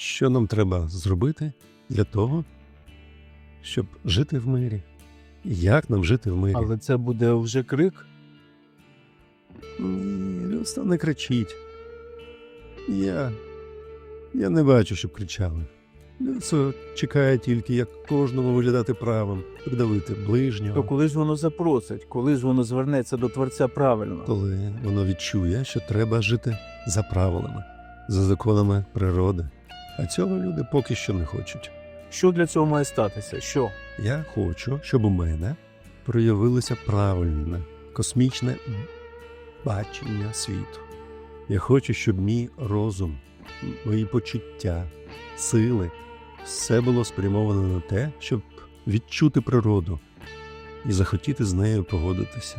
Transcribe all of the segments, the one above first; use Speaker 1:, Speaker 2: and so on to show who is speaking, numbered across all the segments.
Speaker 1: Що нам треба зробити для того, щоб жити в мирі? Як нам жити в мирі?
Speaker 2: Але це буде вже крик.
Speaker 1: Ні, людство не кричить. Я. Я не бачу, щоб кричали. Людство чекає тільки, як кожному виглядати правим, придавити ближнього.
Speaker 2: То коли ж воно запросить, коли ж воно звернеться до Творця правильно?
Speaker 1: коли воно відчує, що треба жити за правилами, за законами природи. А цього люди поки що не хочуть.
Speaker 2: Що для цього має статися? Що?
Speaker 1: Я хочу, щоб у мене проявилося правильне космічне бачення світу. Я хочу, щоб мій розум, мої почуття, сили все було спрямовано на те, щоб відчути природу і захотіти з нею погодитися.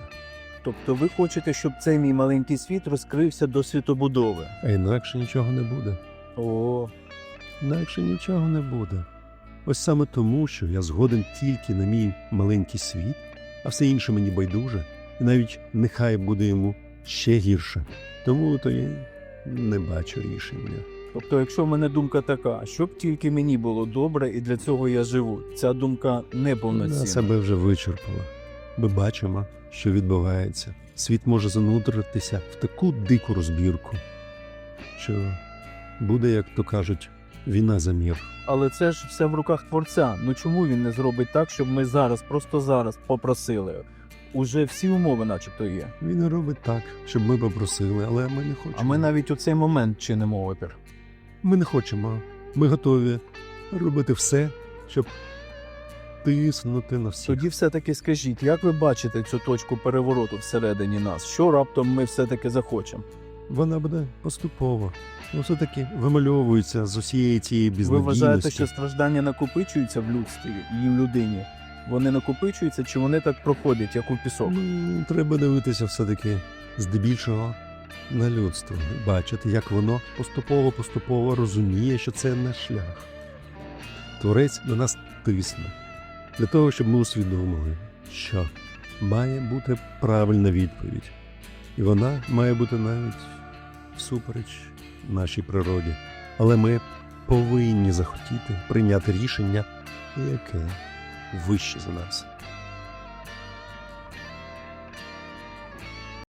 Speaker 2: Тобто ви хочете, щоб цей мій маленький світ розкрився до світобудови?
Speaker 1: А інакше нічого не буде.
Speaker 2: О,
Speaker 1: Інакше нічого не буде. Ось саме тому, що я згоден тільки на мій маленький світ, а все інше мені байдуже, і навіть нехай буде йому ще гірше. Тому то я не бачу рішення.
Speaker 2: тобто, якщо в мене думка така, щоб тільки мені було добре, і для цього я живу. Ця думка не
Speaker 1: Вона
Speaker 2: повноцінна.
Speaker 1: себе вже вичерпала. Ми бачимо, що відбувається. Світ може занутритися в таку дику розбірку, що буде, як то кажуть, війна за мір.
Speaker 2: Але це ж все в руках Творця. Ну чому він не зробить так, щоб ми зараз, просто зараз попросили? Уже всі умови, начебто, є.
Speaker 1: Він робить так, щоб ми попросили, але ми не хочемо.
Speaker 2: А ми навіть у цей момент чинимо опір.
Speaker 1: Ми не хочемо. Ми готові робити все, щоб тиснути на всіх.
Speaker 2: Тоді все-таки скажіть, як ви бачите цю точку перевороту всередині нас? Що раптом ми все-таки захочемо?
Speaker 1: Вона буде поступово. Ну, все-таки вимальовується з усієї цієї
Speaker 2: бізнесу.
Speaker 1: Ви
Speaker 2: вважаєте, що страждання накопичуються в людстві і в людині? Вони накопичуються чи вони так проходять, як у пісок?
Speaker 1: Ну, треба дивитися все-таки здебільшого на людство. Бачити, як воно поступово-поступово розуміє, що це не шлях. Творець до нас тисне для того, щоб ми усвідомили, що має бути правильна відповідь. І вона має бути навіть всупереч нашій природі. Але ми повинні захотіти прийняти рішення, яке вище за нас.